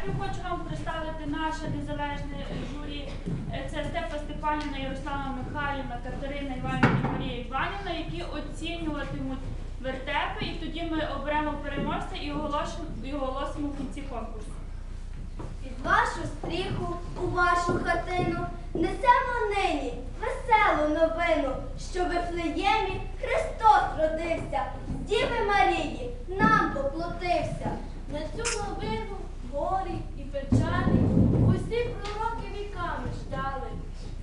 вертепів хочу вам представити наше незалежне журі. Е, Це Степа Степанівна, Ярослава Михайлівна, Катерина Іванівна і Марія Іванівна, які оцінюватимуть вертепи, і тоді ми оберемо переможця і оголосимо в кінці конкурсу. Під вашу стріху у вашу хатину несемо нині веселу новину, що в Вифлеємі Христос родився, з Діви Марії нам поплотився. На цю новину горі і печалі. Усі пророки віками ждали,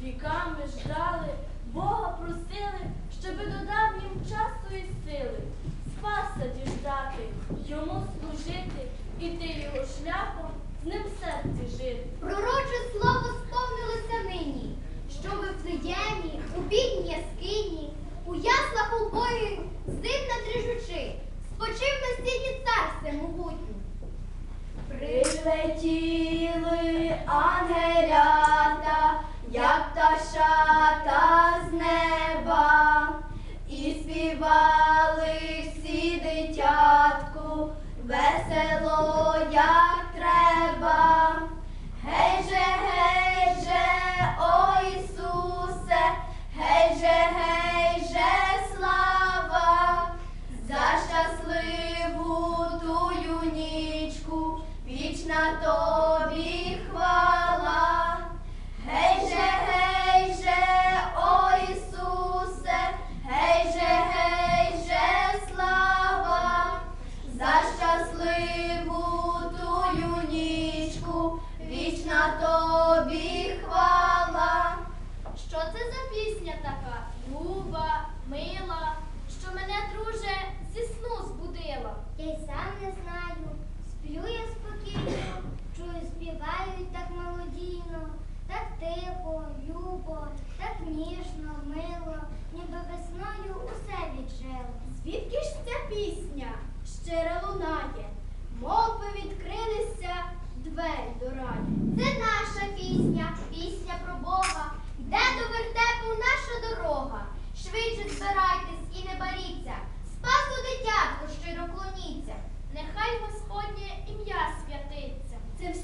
віками ждали, Бога просили, щоби додав їм часу і сили, спаса діждати, йому служити, іти його шляхом, з ним в серці жити. Пророче слово сповнилося нині, що в Вифлеємі, у бідній яскині, у яслах убої, зимна трижучи, спочив на сіні цар всемогутній. Прилетіли ангелята, як пташата з неба, і співали всі дитятку, весело, пісня така? Люба, мила, що мене, друже, зі сну збудила. Я й сам не знаю. Сплю я спокійно, чую, співають так мелодійно, так тихо, любо, так ніжно, мило, ніби весною усе віджило. Звідки ж ця пісня щире лунає, мов би відкрилися двері до раю. Це наша пісня, пісня про Бога. Де до вертепу наша дорога. Швидше збирайтесь і не боріться. Спасу дитятку щиро клоніться. Нехай Господнє ім'я святиться.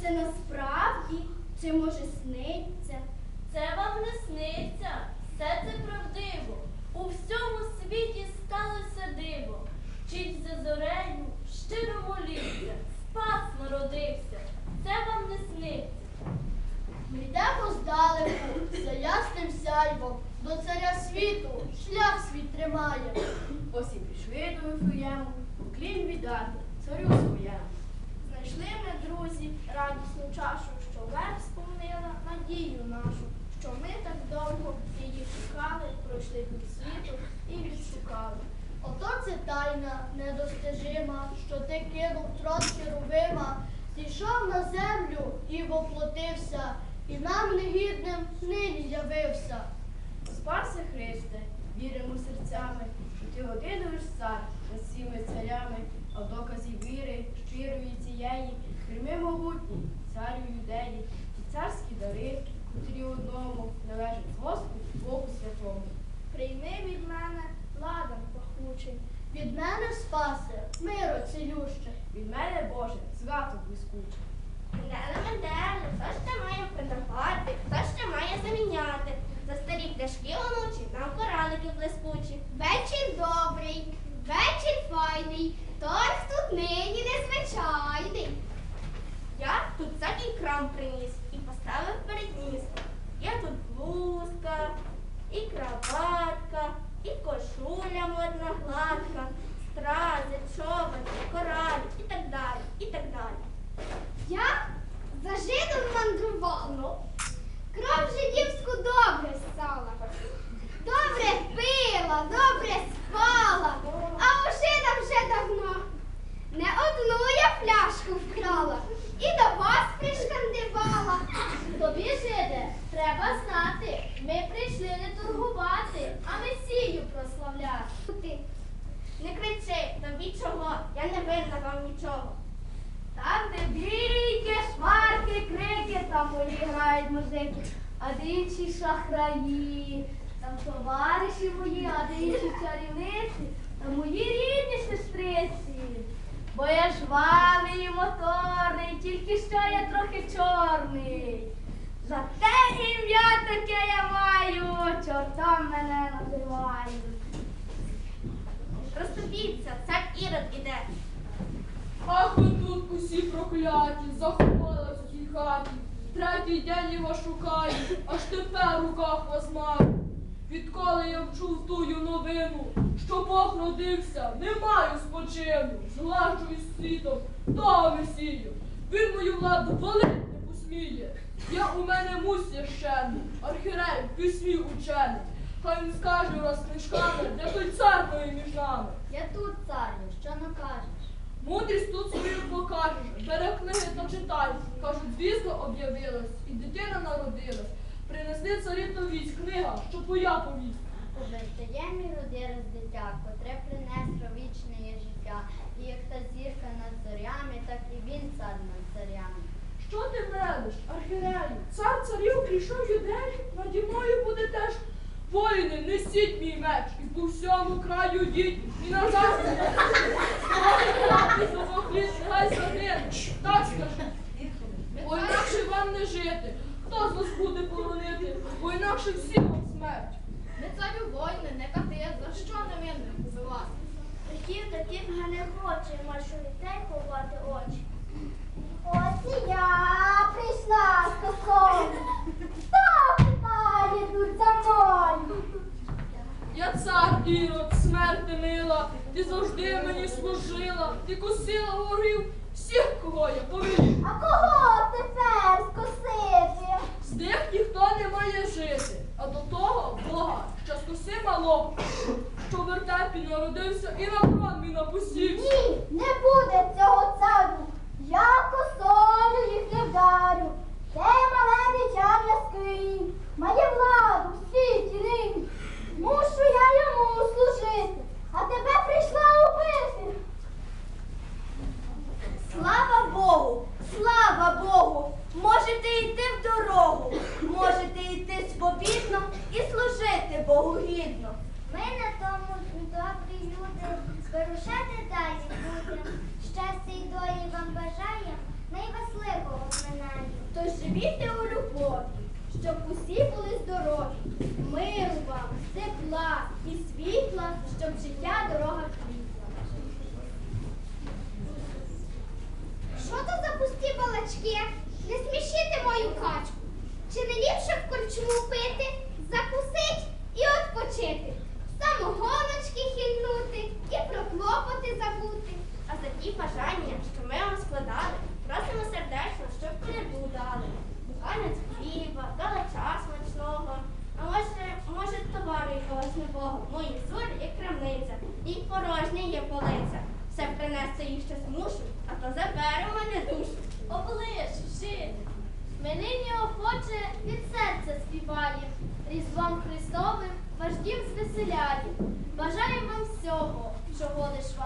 Це насправді, чи може сниться? Це вам не сниться, все це правдиво. У всьому світі сталося диво. Вчить за зорею, щиро моліться, спас народився. Це вам не сниться. Ми йдемо здалеку, за ясним сяйвом, до царя світу шлях свій тримає. Ось і пішли до Вифлеєму, поклін віддати пройшли світу і відшукали. Ото це тайна недостижима, що ти кинув трон херовима, зійшов на землю і воплотився, і нам негідним нині явився. Спаси Христе, віримо серцями, що ти годинуєш цар цілюще. Від мене, Боже, згату блискуче. Мене мене, хто ще має продавати, хто ще має заміняти. За старі пляшки онучі нам коралики блискучі. Вечір добрий, вечір файний, той тут нині незвичайний. Я тут всякий крам приніс і поставив перед ніс. Є тут блузка, і краватка, і кошуля модна гладка, стрази, чоботи, коралі і так далі, і так далі. Я за жидом мандрувала, кров жидівську полі грають музики, а де інші шахраї, там товариші мої, а де інші чарівниці, там мої рідні сестриці. бо я жвавий і моторний, тільки що я трохи чорний. За те ім'я таке я маю, чортом мене називають. Розступіться, цар Ірод іде. Ах, ви тут усі прокляті, заховалась у тій хаті. Третій день вас шукаю, аж тепер руках вас маю. Відколи я вчув тую новину, що Бог родився, не маю спочину, згладжу із світом того месію. Він мою владу валити не посміє. Я у мене мусь священний, архірей, письмі учений. Хай він скаже раз книжками, де той цар між нами. Я тут, царю, що накажеш? Мудрість тут свою покажеш, бери книги та читай. Кажуть, звістка об'явилась, і дитина народилась. Принесли царі то вість, книга, що твоя повість. У Вифлеємі родилось дитя, котре принесло вічне життя. І як та зірка над зорями, так і він цар над царями. Що ти мелиш, архірею? Цар царів прийшов юдеї, наді мною буде теж. Воїни, несіть мій меч, і по всьому краю йдіть, і назад. Ти зубохліт, нехай загине. Так скажи. Бо інакше вам не жити. Хто з вас буде полонити? Бо інакше всі вам смерть. Не царю воїни, не кати, за що невинних убивати? Таків таких не хоче, машу дітей ховати очі. Ось і я прийшла з косою. Хто питає тут за мною? Я цар Ірод, смерти мила, ти завжди мені служила, ти косила горів всіх, кого я повелів. А кого тепер скосити? З них ніхто не має жити, а до того Бога, що скоси мало, що в вертепі народився і на трон мій напустився. Ні, не буде цього царю. Я косою їх не вдарю. Це мале дитя в яскині, має владу в світі нині. Мушу я йому служити, а тебе прийшла убити. Слава Богу, слава Богу! Можете йти в дорогу, можете йти свобідно і служити Богу гідно. Ми на тому добрі люди, вирушати далі будемо. Щастя й долі вам бажаємо, найвасливого минає. Тож живіте у любові, щоб усі були здорові. Миру вам, тепла і світла, щоб життя дорога квітла. Що то за пусті балачки? Не смішіть мою качку. Чи не ліпше в корчму пити, закусить і odpoчити, самогоночки хильнути і про клопоти забути. А за ті бажання, що ми вам складали, просимо сердечно, щоб коляду дали. Буханець хліба, галача смачного. А може, може, товару якогось нового. Мої зорі як крамниця, і порожня є полиця. Все принести їх ще змушу, а то забере в мене душу. Оближ, жити. Ми нині охоче від серця співає, Різдвом Христовим вождів звеселяє. Бажаю вам всього, чого лиш вам